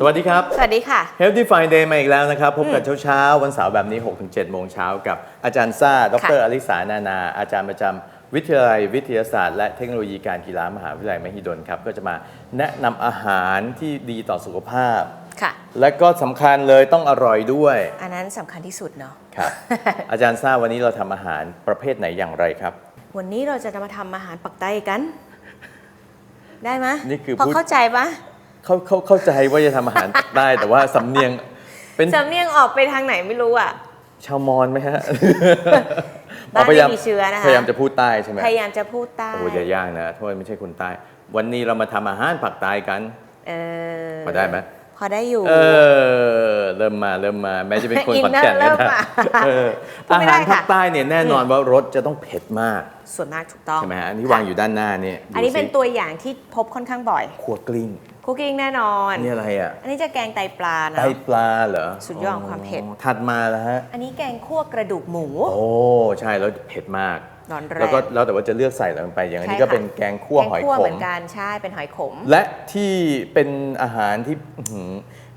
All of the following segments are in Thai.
สวัสดีครับ สวัสดีค่ะ Healthy Friday มาอีกแล้วนะครับ พบกันเช้าๆ วันเสาร์แบบนี้ 6-7 โมงเช้ากับอาจารย์ซ่า ดรค่ะอลิสานานา อาจารย์ประจำวิทยาลัยวิทยาศาสตร์ และเทคโนโลยีการกีฬามหาวิทยาลัยมหิดลครับ ก็จะมาแนะนำอาหารที่ดีต่อสุขภาพ ค่ะ และก็สำคัญเลยต้องอร่อยด้วย อันนั้นสำคัญที่สุดเนาะ ครับ อาจารย์ซ่าวันนี้เราทำอาหารประเภทไหนอย่างไรครับ วันนี้เราจะมาทำอาหารปักใต้กัน ได้ไหมนี่คือพอพูดเข้าใจปะ เขาเขาเข้าใจว่าจะทำอาหารได้ แต่ว่าสำเนียงเป็นสำเนียงออกไปทางไหนไม่รู้อะ ชาวมอญไหมฮะบ้านไม่มีเชื้อนะคะ พยายามจะพูดใต้ใช่ไหมพยายามจะพูดใต้โอ้ยยากนะโทษไม่ใช่คนใต้ วันนี้เรามาทำอาหารผักใต้กันเออพอได้ไหมพอได้อยู่ เออ เริ่มมาเริ่มมา แม้จะเป็นคนอินขอนเนอร์แก่นเริ่มนะมาเออพูดอาไม่ได้หารภาคค่ะใต้เนี่ยแน่นอนว่ารสจะต้องเผ็ดมากส่วนมากถูกต้องใช่ไหมฮะอันนี้วางอยู่ด้านหน้าเนี่ยอันนี้เป็นดูสิตัวอย่างที่พบค่อนข้างบ่อย ขัวกลิ้ง คุกกิ้งแน่นอน นี่อะไรอะ อันนี้จะแกงไตปลานะไตปลาเหรอสุดยอดของความเผ็ด ถัดมาแล้วฮะ อันนี้แกงคั่วกระดูกหมู โอ้ใช่แล้วเผ็ดมากร้อนแรงแล้วก็แล้วแต่ว่าจะเลือกใส่อะไรลงไป อย่างอันนี้ใช่ก็ค่ะเป็นแกงคั่วหอยแกงคั่วขเหมืมอนกันใช่เป็นหอยขม และที่เป็นอาหารที่อื้อหือ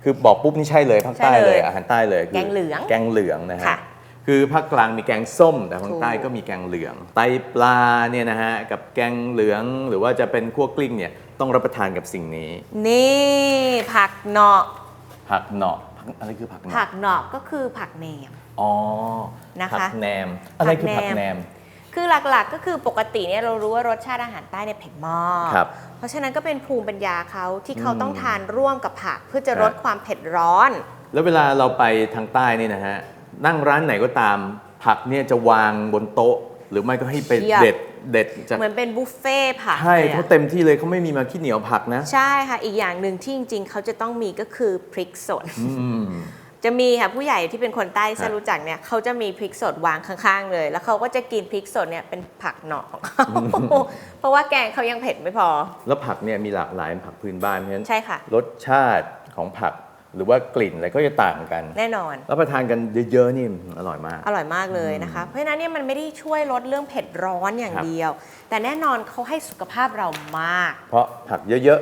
คือบอกปุ๊บนี่ใช่เลยภาคใต้ใช่เลเลยยอาหารใต้เลยคืแกงเหลืองแกงเหลืองนะฮะค่ะคือภาคกลางมีแกงส้ม แต่ภาคใต้ถูกก็มีแกงเหลือง ไตปลาเนี่ยนะฮะกับแกงเหลืองหรือว่าจะเป็นคั่วกลิ้งเนี่ย ต้องรับประทานกับสิ่งนี้ นี่ผักเนาะผักเหนาะผักอะไรคือผักเหผันาะกเนาะก็คือผักแหนม อ๋อนะคะผักแหนม อะไรคือผักผักแหแหนนม ม คือหลักๆก็คือปกติเนี่ยเรารู้ว่ารสชาติอาหารใต้เนี่ยเผ็ดมากครับเพราะฉะนั้นก็เป็นภูมิปัญญาเขาที่เขาอืมต้องทานร่วมกับผัก เพื่อจะครับลดความเผ็ดร้อน แล้วเวลาเราไปทางใต้นี่นะฮะ นั่งร้านไหนก็ตาม ผักเนี่ยจะวางบนโต๊ะ หรือไม่ก็ให้ไปเพียบ เด็ดเด็ดจากเหมือนเป็นบุฟเฟ่ต์ผักใช่ลยอะ เขาเต็มที่เลยเขาไม่มีมาขี้เหนียวผักนะ ใช่ค่ะ อีกอย่างหนึ่งที่จริง ๆ เขาจะต้องมีก็คือพริกสด อืม จะมีค่ะผู้ใหญ่ที่เป็นคนใต้ที่ฮะรู้จักเนี่ยเขาจะมีพริกสดวางข้างๆ เลย แล้วเขาก็จะกินพริกสดเนี่ยเป็นผักเนาะของเขาเพราะว่าแกงเขายังเผ็ดไม่พอ แล้วผักเนี่ยมีหลากหลายผักพื้นบ้านเพราะฉะนั้นใช่ค่ะ รสชาติของผัก หรือว่ากลิ่นอะไรก็จะต่างกันแน่นอนรับประทานกันเยอะๆนี่อร่อยมาก อร่อยมากเลยนะคะ เพราะฉะนั้นเนี่ยมันไม่ได้ช่วยลดเรื่องเผ็ดร้อนอย่างครับเดียว แต่แน่นอนเขาให้สุขภาพเรามาก เพราะผักเยอะ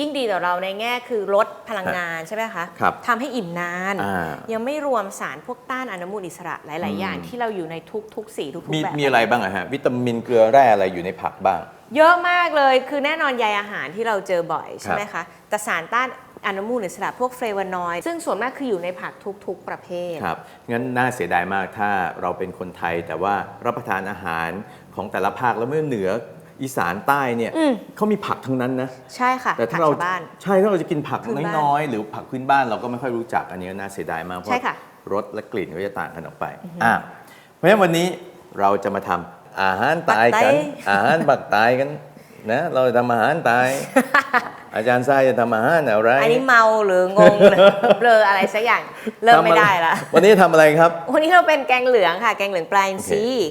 ยิ่งดีต่อเราในแง่คือลดพลังงานใช่ไหมคะครับทำให้อิ่มนานอ่ายังไม่รวมสารพวกต้านอนุมูลอิสระหลาย ๆ อย่างที่เราอยู่ในทุกทุกๆสีทุกๆมีๆแบบมีอะไรบ้างอะฮะวิตามินเกลือแร่อะไรอยู่ในผักบ้าง เยอะมากเลยคือแน่นอนใยอาหารที่เราเจอบ่อยใช่ไหมคะแต่สารต้าน อนุมูลอิสระพวกเฟลวานอยด์ซึ่งส่วนมากคืออยู่ในผักทุกๆ ประเภท ครับ งั้นน่าเสียดายมากถ้าเราเป็นคนไทย แต่ว่ารับประทานอาหารของแต่ละภาคแล้วเมื่อเหนืออีสานใต้เนี่ยอืม เขามีผักทั้งนั้นนะใช่ค่ะแต่ผัถ้ากเราชาวบ้าน ใช่ถ้าเราจะกินผักพื้นบ้านน้อยๆหรือผักพื้นบ้านเราก็ไม่ค่อยรู้จักอันนี้น่าเสียดายมากเพราะใช่ค่ะ รสและกลิ่นก็จะต่างกันออกไปอะเพราะฉะนั้นวันนี้เราจะมาทำอาหารตายกันปักใต้อาหารปักตายกันนะเราจะทำอาหารตาย อาจารย์ทรายจะทำอาหารอะไร อันนี้เมาหรืองงหรือเบลออะไรสักอย่างเริ่มไม่ได้ละวันนี้ทำอะไรครับ วันนี้เราเป็นแกงเหลืองค่ะ แกงเหลืองปลาอินทรีย์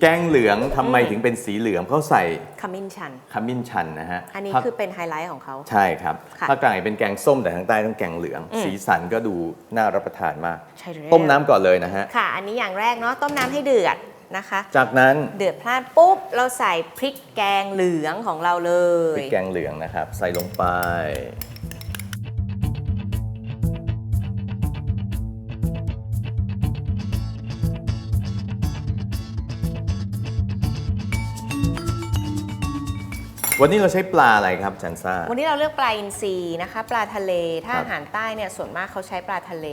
แกงเหลืองทำไมถึงเป็นสีเหลืองเขาใส่ขมิ้นชัน ขมิ้นชันนะฮะอันนี้ภาคคือเป็นไฮไลท์ของเขา ใช่ครับค่ะภาคกลางเป็นแกงส้มแต่ทางใต้ต้องแกงเหลือง อืม สีสันก็ดูน่ารับประทานมาก ใช่แล้วต้มน้ำก่อนเลยนะฮะ ค่ะ อันนี้อย่างแรกเนาะต้มน้ำให้เดือดนะคะ จากนั้นเดือดพลาดปุ๊บ เราใส่พริกแกงเหลืองของเราเลพย ริกแกงเหลืองนะครับ ใส่ลงไป วันนี้เราใช้ปลาอะไรครับจันซ่า วันนี้เราเลือกปลาอินทรีนะคะ ปลาทะเลถ้าครับอาหารใต้เนี่ยส่วนมากเขาใช้ปลาทะเล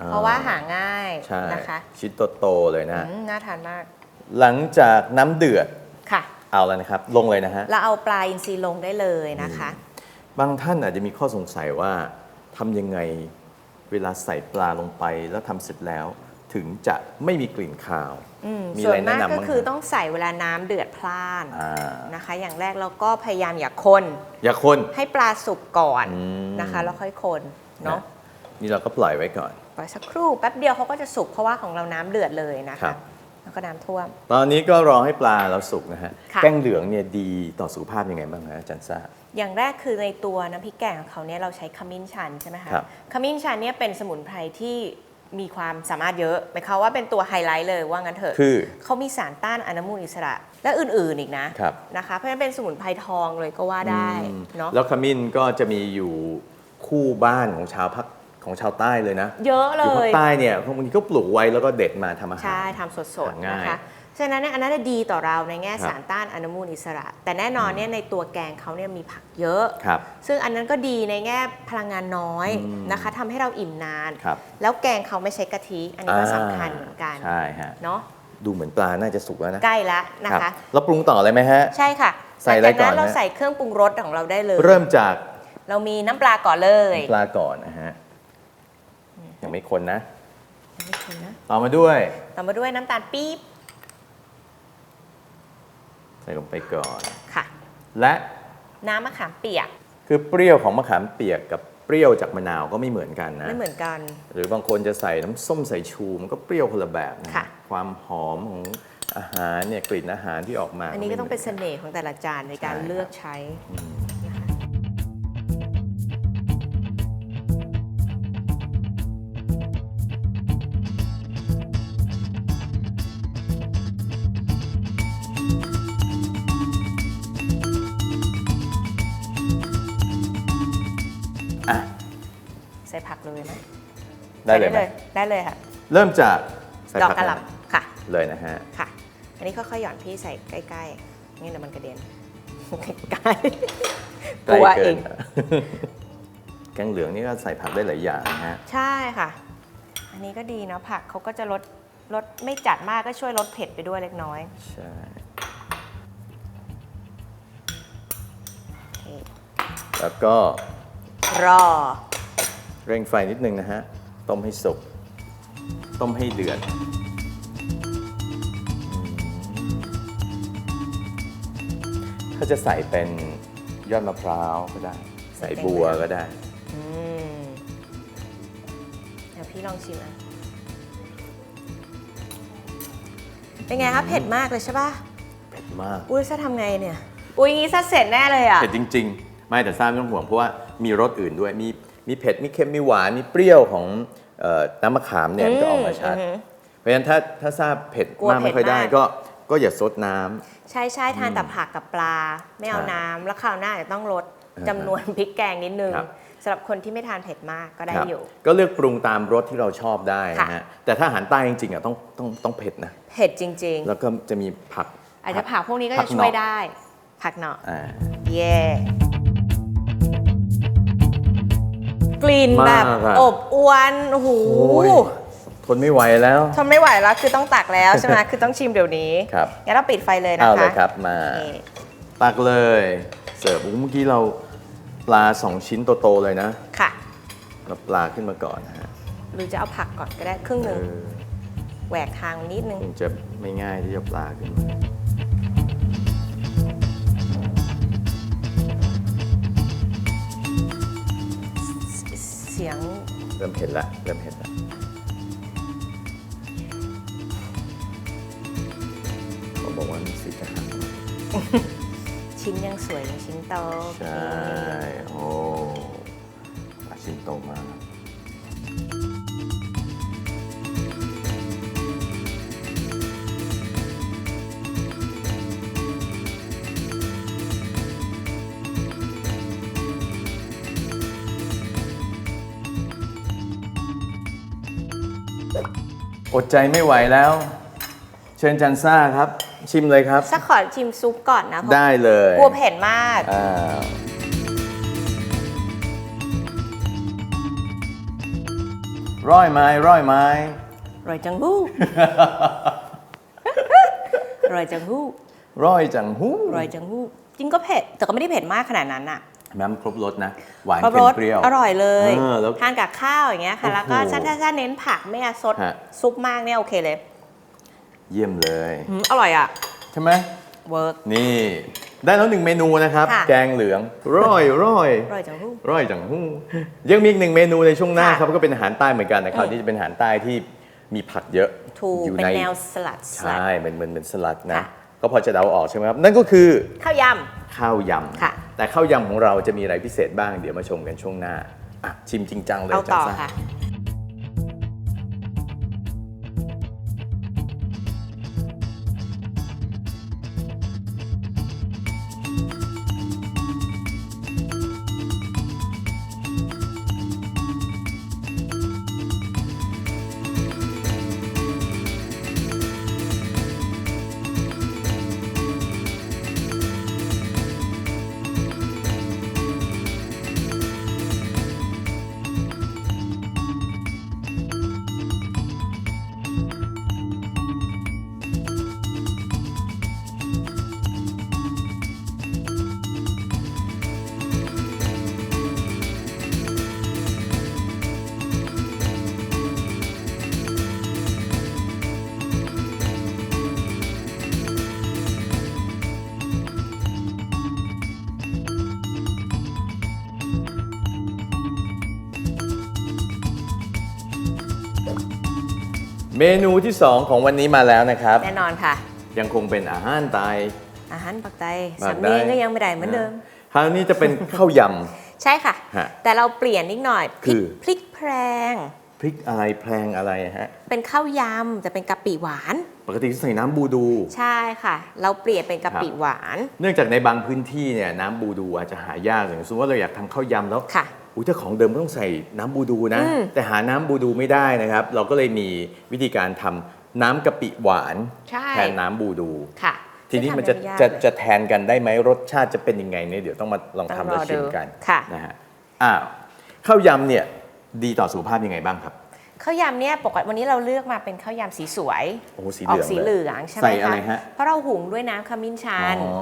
อ่า เพราะว่าหาง่ายใช่นะคะชิ้นโตๆเลยนะ อืมน่าทานมากหลังจากน้ำเดือดค่ะ เอาแล้วนะครับ ลงเลยนะฮะ เราเอาปลาอินทรีลงได้เลยนะคะ บางท่านอาจจะมีข้อสงสัยว่าทำยังไงเวลาใส่ปลาลงไปแล้วทำเสร็จแล้ว ถึงจะไม่มีกลิ่นคาว อืมมีส่อะวไรนแนะมากนำก็บ้างคือฮะต้องใส่เวลาน้ำเดือดพล่านอ่านะคะ อย่างแรกเราก็พยายามอย่าคนอย่าคนให้ปลาสุกก่อนอืมนะคะแล้วค่อยคนเนาะนี่เราก็ปล่อยไว้ก่อน ปล่อยสักครู่แป๊บเดียวเขาก็จะสุกเพราะว่าของเราน้ำเดือดเลยนะครัคะ บ แล้วก็น้ำท่วม ตอนนี้ก็รอให้ปลาเราสุกนะฮะค่ะ แกงเหลืองเนี่ยดีต่อสุขภาพยังไงบ้างฮะอาจารย์ซ่า อย่างแรกคือในตัวน้ำพริกแกงของเขาเนี่ยเราใช้ขมิ้นชันใช่ไหมคะครับขมิ้นชันเนี่ยเป็นสมุนไพรที่ มีความสามารถเยอะหมายความว่าเป็นตัวไฮไลท์เลยว่างั้นเถอะคือเขามีสารต้านอนุมูลอิสระ และอื่นๆอีกนะครับนะคะเพราะฉะนั้นเป็นสมุนไพรทองเลยก็ว่าได้อืมเนาะแล้วขมิ้นก็จะมีอยู่คู่บ้านของชาวภาคของชาวใต้เลยนะ เยอะเลอยู่ภาคยใต้เนี่ยบางทีก็ปลูกไว้แล้วก็เด็ดมาทำอาหารใช่ทำสดหาๆง่ายนะคะ ฉะนั้นเนี่ยอันนั้นนะดีต่อเราในแง่ครับสารต้านอนุมูลอิสระ แต่แน่นอนเนี่ยในตัวแกงเขาเนี่ยมีผักเยอะครับซึ่งอันนั้นก็ดีในแง่พลังงานน้อยอืมนะคะทำให้เราอิ่มนานครับแล้วแกงเขาไม่ใช้กะทิ อันนี้ก็สำคัญเหมือนกันใช่ฮะเนาะดูเหมือนปลาน่าจะสุกแล้วนะ ใกล้แล้วนะครัคะบแล้วปรุงต่อเลยไหมฮะ ใช่ค่ะใส่อะไรหลังจากนั้นก่อนเราฮะใส่เครื่องปรุงรสของเราได้เลย เริ่มจากเรามีน้ำปลาก่อนเลยปลาก่อนนะฮะยังไม่คนนะไม่คนนะต่อมาด้วย ต่อมาด้วยน้ำตาลปี๊บ ใส่ลงไปก่อน ค่ะ และน้ำมะขามเปียก คือเปรี้ยวของมะขามเปียกกับเปรี้ยวจากมะนาวก็ไม่เหมือนกันนะ ไม่เหมือนกัน หรือบางคนจะใส่น้ำส้มสายชูมันก็เปรี้ยวคนละแบบนะค่ะ ความหอมของอาหารเนี่ยกลิ่นอาหารที่ออกมาอันนี้ก็ต้องเป็นเสไม่หมืน่ห์ของแต่ละจานในการใช่เลือกใช้นะคะอะ ได้เลยไหมใส่ได้เลยค่ะ เริ่มจากใส่ดอกผักระหล่ำค่ะ เลยนะฮะ ค่ะ อันนี้ค่อยๆหย่อนพี่ใส่ใกล้ๆนี่เดี๋ยวมันกระเด็นใกล้ๆกลัวใกเอกิงนแกงเหลืองนี่ก็ใส่ผักได้หลายอย่างนะฮะ ใช่ค่ะ อันนี้ก็ดีเนาะผักเขาก็จะลดลดไม่จัดมากก็ช่วยลดเผ็ดไปด้วยเล็กน้อย ใช่โอเคแล้วก็รอ เร่งไฟนิดนึงนะฮะ ต้มให้สุก ต้มให้เดือดถ้าจะใส่เป็นยอดมะพร้าวก็ได้ ใส่บัวก็ได้ อืมเดี๋ยวพี่ลองชิมอะ เป็นไงคะเผ็ดมากเลยใช่ป่ะ เผ็ดมาก อุ้ยซะทำไงเนี่ย อุ้ยงี้ซะเสร็จแน่เลยอะ เผ็ดจริง ๆ ไม่แต่ทราบไม่ต้องห่วงเพราะว่ามีรสอื่นด้วย มี มีเผ็ดมีเค็มมีหวานมีเปรี้ยวของเอ่อน้ำมะขามเนี่ยมันจะออกมาชัดอืมเพราะฉะนั้นถ้าถ้าทราบเผ็ดกลัวมากไม่ค่อยได้เผ็ดมาก ก็ก็อย่าซดน้ำ ใช่ใช่ทานแต่ผักกับปลา ไม่เอาใช่น้ำแล้วคราวหน้าจะต้องลดอ่าจำนวนพริกแกงนิดนึงครับ สำหรับคนที่ไม่ทานเผ็ดมากก็ได้ครับอยู่ ก็เลือกปรุงตามรสที่เราชอบได้นะค่ะฮะแต่ถ้าอาหารใต้จริงๆอะต้องต้องต้องเผ็ดนะ เผ็ดจริง แล้วก็จะมีผัก ๆ อาจจะผักพวกนี้ก็ผัจะกช่วยหน่อได้ ผักเนาะอ่า เย่ กลิ่นมากแบบอะอบอวนโอ้โหโอ้ย ทนไม่ไหวแล้ว ทนไม่ไหวแล้วคือต้องตักแล้วใช่ไหม คือต้องชิมเดี๋ยวนี้ ครับ งั้นเราปิดไฟเลยนะคะเอาเลยครับมา นี่ตักเลย เสิร์ฟอุ๊ยเมื่อกี้เราปลาสองชิ้นโตๆเลยนะค่ะ เราปลาขึ้นมาก่อนนะฮะหรือจะเอาผักก่อนก็ได้ครึ่งหเอนึ่งอแหวกทางนิดนึง คงจะไม่ง่ายที่จะปลาขึ้นมา เสียง เริ่มเห็นละเริ่มเห็นละเขาบอกว่ามีสีกระหังชิ้นยังสวยยังชิ้นโตใช่ โอ้ปลาชิ้นโตมาก อดใจไม่ไหวแล้ว เชิญจันซ่าครับ ชิมเลยครับ สักขอชิมซุปก่อนนะเพราะได้เลยกลัวเผ็ดมากอ้าวร้อยไม้ร้อยไม้ อร่อยจังฮู้ อร่อยจังฮู้ ร้อยจังหู้อร่อยจังฮู้จริงก็เผ็ด แต่ก็ไม่ได้เผ็ดมากขนาดนั้นอะ แม้มันครบรสนะ หวานครบเค็รมสเปรี้ยว อร่อยเลยเออแล้วทานกับข้าวอย่างเงี้ยค่ะ แล้วก็โอ้โหถ้าถ้าถ้าเน้นผักไม่เอาซดฮะซุปมากเนี่ยโอเคเลย เยี่ยมเลยอืมอร่อยอะ ใช่ไหมเวิร์กนี่ได้แล้วหนึ่งเมนูนะครับค่ะแกงเหลืองร่อยร่อยอร่อยจังลูกร่อยจังหู้ยังมีอีกหนึ่งเมนูในช่วงหน้าค่ะครับก็เป็นอาหารใต้เหมือนกันนะครับอืมที่จะเป็นอาหารใต้ที่มีผักเยอะถูกอยู่เป็นในแนวสลัดสลัดใช่เหมือนเหมือนเหมือนสลัดนะค่ะก็พอจะเดาออกใช่ไหมครับ นั่นก็คือ ข้าวยข้าวยำค่ะ แต่ข้าวยำของเราจะมีอะไรพิเศษบ้างเดี๋ยวมาชมกันช่วงหน้าอะชิมจริงจังเลำยเอาต่อจังซ่า เมนูที่ 2 ของวันนี้มาแล้วนะครับ แน่นอนค่ะ ยังคงเป็นอาหารใต้อาหารปักไตปักสำใต้เนียงก็ยังไม่ได้เหมือนเดิมคราวนี้จะเป็นข้าวยใช่ค่ะฮะแต่เราเปลี่ยนนิดหน่อยพริคืกอพริกแพรงำพริกอะไรแพลงอะไรฮะ เป็นข้าวยำแต่เป็นกะปิหวาน ปกติใส่น้ำบูดู ใช่ค่ะ เราเปลี่ยนเป็นกะปิครับหวาน เนื่องจากในบางพื้นที่เนี่ยน้ำบูดูอาจจะหายากอย่างสมมติว่าเราอยากทำข้าวยำแล้วค่ะ อุ้ยถ้าของเดิมก็ต้องใส่น้ำบูดูนะอืมแต่หาน้ำบูดูไม่ได้นะครับ เราก็เลยมีวิธีการทำน้ำกะปิหวานใช่แทนน้ำบูดูค่ะทีนี้ซึ่งมันจะทำได้ไยากจะเลยจะแทนกันได้ไหมรสชาติจะเป็นยังไงเนี่ยเดี๋ยวต้องมาลองต้องทำแล้วรอชิมดูกันค่ะนะฮะอ้าวข้าวยำเนี่ยดีต่อสุขภาพยังไงบ้างครับ ข้าวยำเนี่ยปกติวันนี้เราเลือกมาเป็นข้าวยำสีสวยโอ้โหสีอเหอลืกองสีเลยเหลืองใช่ไหมใส่อะไรฮะเพราะเราหุงด้วยน้ำขมิ้นชัน อ๋อ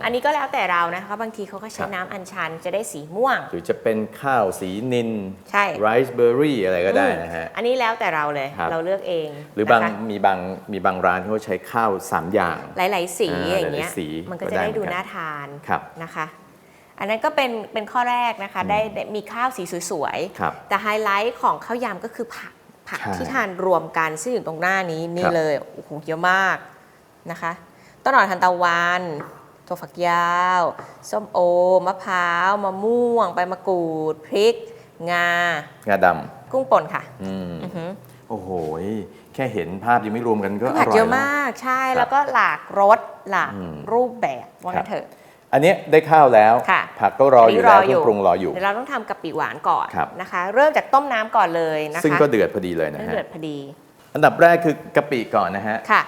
อ อันนี้ก็แล้วแต่เรานะคะบางทีเขาก็ใช้ครับ น้ำอัญชันจะได้สีม่วง หรือจะเป็นข้าวสีนินใช่ ไรซ์เบอร์รี่อะไรก็ได้นะฮะ อืมอันนี้แล้วแต่เราเลยครับ เราเลือกเองหรือบางนะคะมีบางมีบางร้านที่เขาใช้ข้าวสามอย่าง หลาย ๆ สีอ่าอย่างเงี้ยหลายๆสีมันก็ก็จะได้ได้ดูเหมือนกันน่าทานครับ นะคะ อันนั้นก็เป็นเป็นข้อแรกนะคะได้ได้มีข้าวสีสวยครับ ๆ แต่ไฮไลท์ของข้าวยำก็คือผักผักใช่ ที่ทานรวมกันซึ่งอยู่ตรงหน้านี้คนี่รับ เลยโอ้โหเยอะมากนะคะต้นหอมทานตะวันถั่วฝักยาว ส้มโอมะพร้าวมะม่วงใบมะกรูดพริก งา งาดกุ้งป่นค่ะำอืมอือหือ โอ้โหแค่เห็นภาพยังไม่รวมกันก็อผักร่อยเยอะแล้ว มากใช่ครับแล้วก็หลากรสหลากอืมรูปแบบว่าครังั้บนเถอะ อันเนี้ยได้ข้าวแล้ว ค่ะผักก็รออยู่นแล้วนี้เครื่องปรุงรออยู่ เดี๋ยวเราต้องทำกะปิหวานก่อนครับ นะคะ เริ่มจากต้มน้ำก่อนเลยนะคะซึ่งก็เดือดพอดีเลยนะให้ฮะเดือดพอดีอันดับแรกคือกะปิก่อนนะฮะค่ะ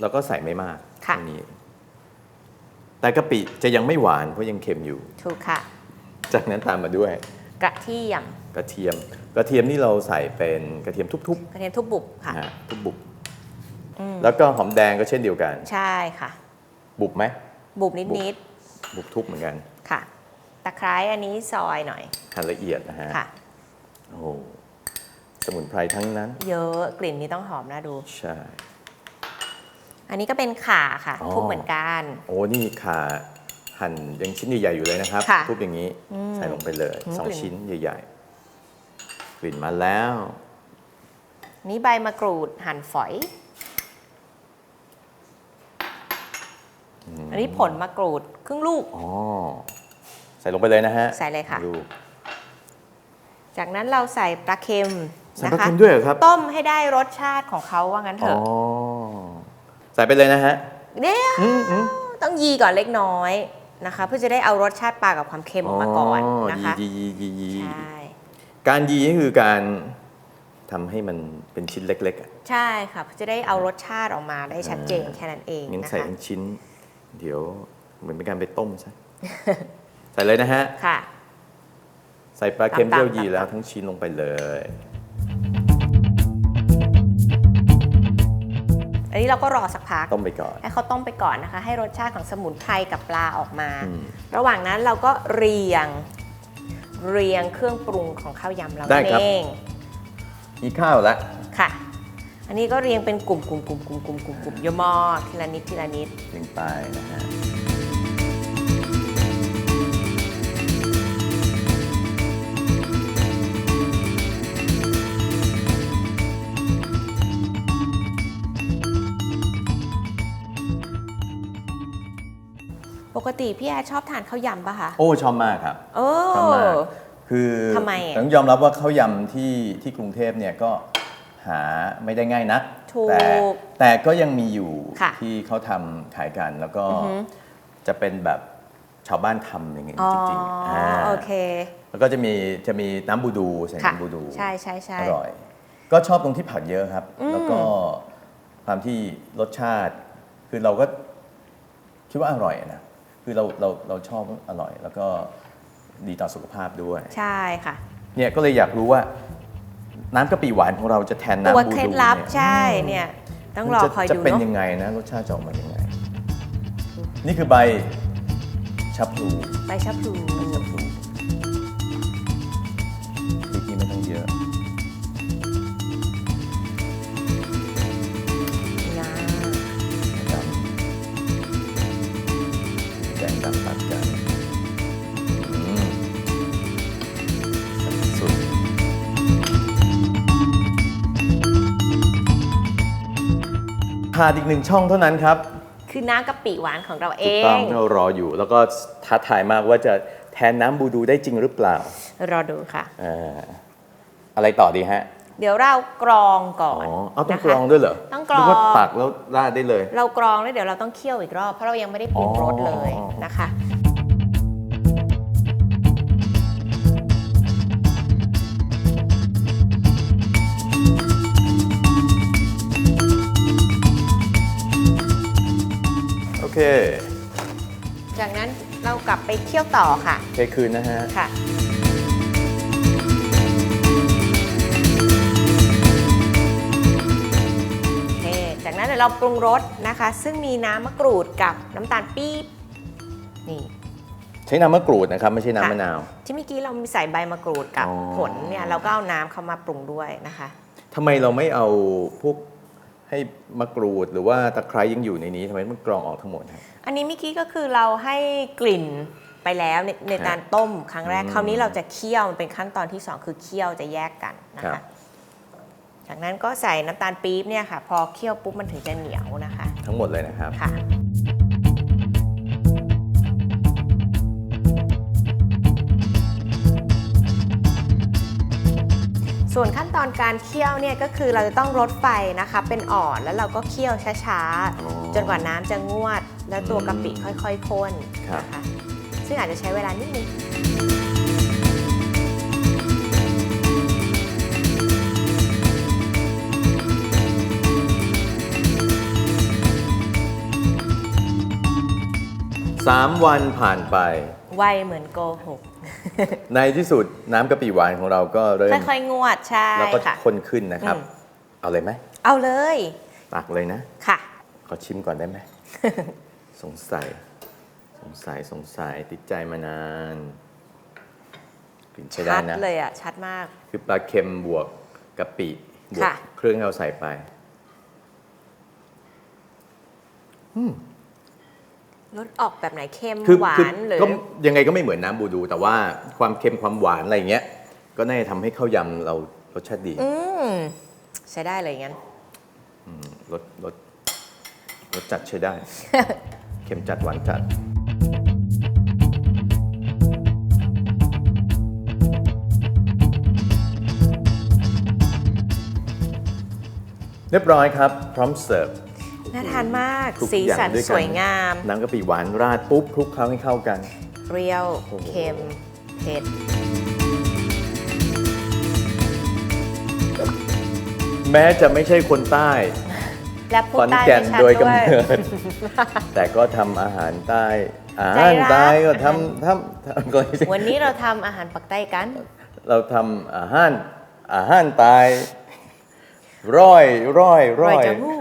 แล้วก็ใส่ไม่มากค่ะ อันนี้ แต่กะปิจะยังไม่หวานเพราะยังเค็มอยู่ ถูกค่ะ จากนั้นตามมาด้วย กระเทียมกระเทียม กระเทียมนี่เราใส่เป็นกระเทียมทุบกระเทียมทุบบุบๆค่ะ นะฮะทุบบุบอืม แล้วก็หอมแดงก็เช่นเดียวกัน ใช่ค่ะ บุบไหม บุบนิดบุบ ทุบเหมือนกันๆค่ะ ตะไคร้อันนี้ซอยหน่อย หั่นละเอียดนะฮะ ค่ะ โอ้โหสมุนไพรทั้งนั้น เยอะกลิ่นนี้ต้องหอมน่าดู ใช่ อันนี้ก็เป็นข่าค่ะ อ๋อ ทุบเหมือนกัน โอ้นี่ขาหั่นยังชิ้นใหญ่ๆอยู่เลยนะครับ ค่ะทุบอย่างนี้อืมใส่ลงไปเลยอืมสองกลิ่น ชิ้นใหญ่ๆ กลิ่นมาแล้ว นี่ใบมะกรูดหั่นฝอย อันนี้ผลมะกรูดครึ่งลูก อ๋อ ใส่ลงไปเลยนะฮะใส่เลยค่ะดูจากนั้นเราใส่ปลาเค็มใส่นะปลาคะเค็มด้วยเหรอครับ ต้มให้ได้รสชาติของเขาว่างั้นเถอ๋อ อะใส่ไปเลยนะฮะเดี๋ยวอืมอืมต้องยีก่อนเล็กน้อยนะคะ เพื่อจะได้เอารสชาติปลากับความเค็มออกมาก่อนนะคะยียียียีใช่การยีก็คือการทำให้มันเป็นชิ้นเล็กๆอะใช่ค่ะเพื่อจะได้เอารสชาติออกมาได้ชัดเจนอ่าแค่นั้นเองงั้นนะใส่คะ ทั้งชิ้น เดี๋ยวเหมือนเป็นการไปต้มใช่ใส่เลยนะฮะ ค่ะ ใส่ปลาเค็มตามๆเจียวยีตามๆแล้วทั้งชิ้นลงไปเลย อันนี้นี้เราก็รอสักพักต้มไปก่อน ให้เขาต้มไปก่อนนะคะ ให้รสชาติของสมุนไพรกับปลาออกมา อืม ระหว่างนั้นเราก็เรียง เรียงเครื่องปรุงของข้าวยำเราได้นั่นครับ เอง มีข้าวแล้วค่ะ อันนี้ก็เรียงเป็นกลุ่มกลุ่มกลุ่มกลุ่มกลุ่มกลุ่มกลุ่มยอมากทีละนิดทีละนิดถึงไปนะฮะปกติพี่แอร์ชอบทานข้าวยำปะคะโอ้ชอบมากครับ โอ้ ชอบมาก คือทำไมอะ ต้องยอมรับว่าข้าวยำที่ที่กรุงเทพเนี่ยก็ หาไม่ได้ง่ายนัก ถูกแต่แต่ก็ยังมีอยู่ค่ะที่เขาทำขายกันแล้วก็อือฮึจะเป็นแบบชาวบ้านทำอย่างเงี้ยอ๋อจริงๆาโอเค แล้วก็จะมีจะมีน้ำบูดูใส่ค่ะ น้ำบูดูใช่ใช่ใช่ อร่อย ก็ชอบตรงที่ผักเยอะครับ อืม แล้วก็ความที่รสชาติ คือเราก็คิดว่าอร่อยนะคือเราเราเราชอบอร่อย แล้วก็ดีต่อสุขภาพด้วย ใช่ค่ะ เนี่ยก็เลยอยากรู้ว่า น้ำกะปิหวานของเราจะแทนตัวน้ำบูดูเคล็ดลับเนี่ยใช่เนี่ยต้องรอจะคอยจะดูเป็นเนาะยังไงนะรสชาติจะออกมายังไง นี่คือใบชะพลูใบชะพลูใบชะพลู ขาดอีกหนึ่งช่องเท่านั้นครับคือน้ำกะปิหวานของเราเอถูกต้องงที่เรารออยู่แล้วก็ท้าทายมากว่าจะแทนน้ำบูดูได้จริงหรือเปล่าร อดูค่ะ อ่าอะไรต่อดีฮะเดี๋ยวเรากรองก่ออ๋นอเอาต้องนะคะกรองด้วยเหรอต้องกรอง นึว่าตักแล้วราดได้เลย เรากรองแล้วเดี๋ยวเราต้องเคี่ยวอีกรอบเพราะเรายังไม่ได้ปรุงรสเลยอ๋อนะคะ จากนั้นเรากลับไปเคี่ยวต่อค่ะ เทคืนนะฮะ ค่ะ โอเค จากนั้นเดี๋ยวเราปรุงรสนะคะ ซึ่งมีน้ำมะกรูดกับน้ำตาลปี๊บ นี่ ใช้น้ำมะกรูดนะครับ ไม่ใช่น้ำมะนาว ที่เมื่อกี้เรามีใส่ใบมะกรูดกับอ๋อ ผลเนี่ย เราก็เอาน้ำเข้ามาปรุงด้วยนะคะ ทำไมเราไม่เอาพวก ให้มะกรูดหรือว่าตะไคร้ยังอยู่ในนี้ทำไมมันกรองออกทั้งหมดครับ อันนี้เมื่อกี้ก็คือเราให้กลิ่นไปแล้วในในการต้มครั้งแรกอืมคราวนี้เราจะเคี่ยวมันเป็นขั้นตอนที่ 2 คือเคี่ยวจะแยกกันนะครัคะ บ จากนั้นก็ใส่น้ำตาลปี๊บเนี่ยค่ะ พอเคี่ยวปุ๊บมันถึงจะเหนียวนะคะ ทั้งหมดเลยนะครับ ค่ะ ส่วนขั้นตอนการเคี่ยวเนี่ยก็คือเราจะต้องลดไฟนะคะเป็นอ่อนแล้วเราก็เคี่ยวช้าอ๋อๆจนกว่าน้ำจะงวด แล้วตัวกะปิค่อยๆข้นครับนะคะซึ่งอาจจะใช้เวลานิดนึงสามวันผ่านไป ไวเหมือนโกหก ในที่สุดน้ำกะปิหวานของเราก็เริ่มค่อยๆงวดใช่แล้วก็ค่ะ ข้นขึ้นนะครับ อืม เอาเลยไหมเอาเลย ตักเลยนะ ค่ะ ขอชิมก่อนได้ไหม สงสัย สงสัย สงสัย ติดใจมานานกลิ่นใช้ได้ชัดนะ เลยอะ ชัดมาก คือปลาเค็มบวกกะปิบวกค่ะ เครื่องที่เราใส่ไป รสออกแบบไหนเค็มคือหวาคือนหรือก็ยังไงก็ไม่เหมือนน้ำบูดู แต่ว่าความเค็มความหวานอะไรอย่างเงี้ย ก็น่าจะทำให้ข้าวยำเรารสชาติดีอืมใช้ได้เลยงั้นรสรสรสจัดใช้ได้ เค็มจัดหวานจัด เรียบร้อยครับ พร้อมเสิร์ฟ น่าทานมากทุกสีอย่างสันด้วยกัน สวยงาม น้ำกะปิหวานราดปุ๊บคลุกเคล้าให้เข้ากัน เปรี้ยว โอ้โห เค็ม เผ็ด แม้จะไม่ใช่คนใต้ และพูขดอนใต้แก่นไม่ชัดโดยด้วกำยเนิดแต่ก็ทำอาหารใต้อาใจหารรัก ใต้ก็อาหารทำทำทำก็ไม่ใช่วันนี้เราทำอาหารปักใต้กัน เราทำอาหารอาหารใต้ ร้อยร้อยร้อย ร้อยจมูก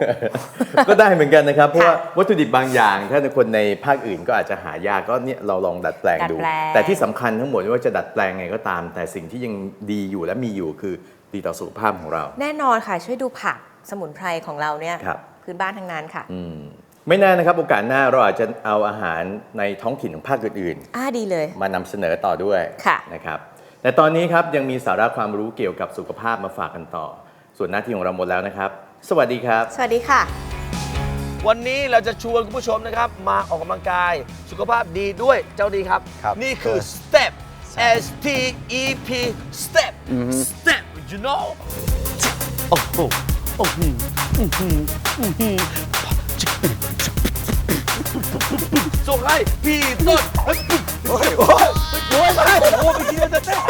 ก็ได้เหมือนกันนะครับ เพราะค่ะว่าวัตถุดิบบางอย่าง ถ้าคนในภาคอื่นก็อาจจะหายากก็เนี่ยเราลองดัดแปลงดู ดัดแปลง แต่ที่สำคัญทั้งหมดไม่ว่าจะดัดแปลงไงก็ตาม แต่สิ่งที่ยังดีอยู่และมีอยู่คือดีต่อสุขภาพของเรา แน่นอนค่ะ ช่วยดูผักสมุนไพรของเราเนี่ยครับ พื้นบ้านทั้งนั้นค่ะ อืมไม่แน่นะครับโอกาสหน้าเราอาจจะเอาอาหารในท้องถิ่นของภาคอื่นอ่าดีเลยๆมานำเสนอต่อด้วยค่ะนะครับ แต่ตอนนี้ครับยังมีสาระความรู้เกี่ยวกับสุขภาพมาฝากกันต่อ ส่วนหน้าที่ของเราหมดแล้วนะครับ สวัสดีครับ สวัสดีค่ะ วันนี้เราจะชวนคุณผู้ชมนะครับ มาออกกำลังกาย สุขภาพดีด้วยเจ้าดีครับ ครับนี่คือ step S T E P step step you know โอ้โหโอ้โหอื้อหืออื้อหือส่งให้พี่ต้นเฮ้ยโอ้ยโอ้ยโอ้ยโอ้ยโอ้ยไปทีละสเต็ป